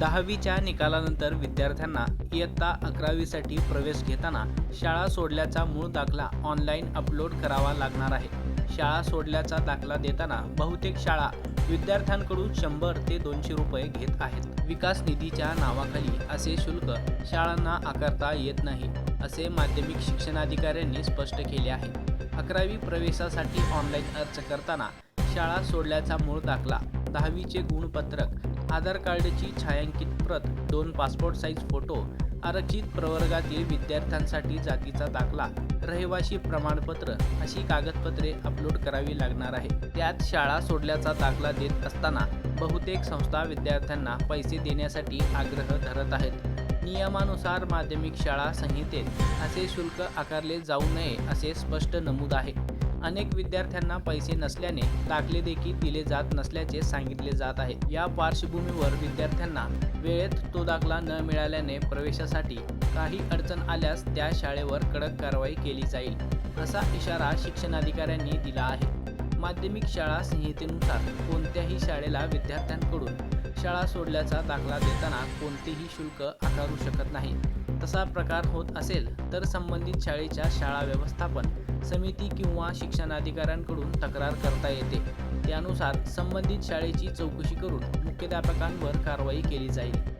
दहावीच्या निकालानंतर विद्यार्थ्यांना इयत्ता अकरावीसाठी प्रवेश घेताना शाळा सोडल्याचा मूळ दाखला ऑनलाईन अपलोड करावा लागणार आहे. शाळा सोडल्याचा दाखला देताना बहुतेक शाळा विद्यार्थ्यांकडून शंभर ते दोनशे रुपये घेत आहेत. विकास निधीच्या नावाखाली असे शुल्क शाळांना आकारता येत नाही असे माध्यमिक शिक्षणाधिकाऱ्यांनी स्पष्ट केले आहे. अकरावी प्रवेशासाठी ऑनलाईन अर्ज करताना शाळा सोडल्याचा मूळ दाखला दहावीचे गुणपत्रक आधार कार्डची छायांकित प्रत दोन पासपोर्ट साईज फोटो आरक्षित प्रवर्गातील विद्यार्थ्यांसाठी जातीचा दाखला रहिवाशी प्रमाणपत्र अशी कागदपत्रे अपलोड करावी लागणार आहे. त्यात शाळा सोडल्याचा दाखला देत असताना बहुतेक संस्था विद्यार्थ्यांना पैसे देण्यासाठी आग्रह धरत आहेत. नियमानुसार माध्यमिक शाळा संहितेत असे शुल्क आकारले जाऊ नये असे स्पष्ट नमूद आहे. अनेक विद्यार्थ्यांना पैसे नसल्याने दाखले देखील दिले जात नसल्याचे सांगितले जात आहे. या पार्श्वभूमीवर विद्यार्थ्यांना वेळेत तो दाखला न मिळाल्याने प्रवेशासाठी काही अडचण आल्यास त्या शाळेवर कडक कारवाई केली जाईल असा इशारा शिक्षणाधिकाऱ्यांनी दिला आहे. माध्यमिक शाळा संहितेनुसार कोणत्याही शाळेला विद्यार्थ्यांकडून शाळा सोडल्याचा दाखला देताना कोणतेही शुल्क आकारू शकत नाही. तसा प्रकार होत असेल तर संबंधित शाळेच्या शाळा व्यवस्थापन समिती किंवा शिक्षणाधिकाऱ्यांकडून तक्रार करता येते. त्यानुसार संबंधित शाळेची चौकशी करून मुख्याध्यापकांवर कारवाई केली जाईल.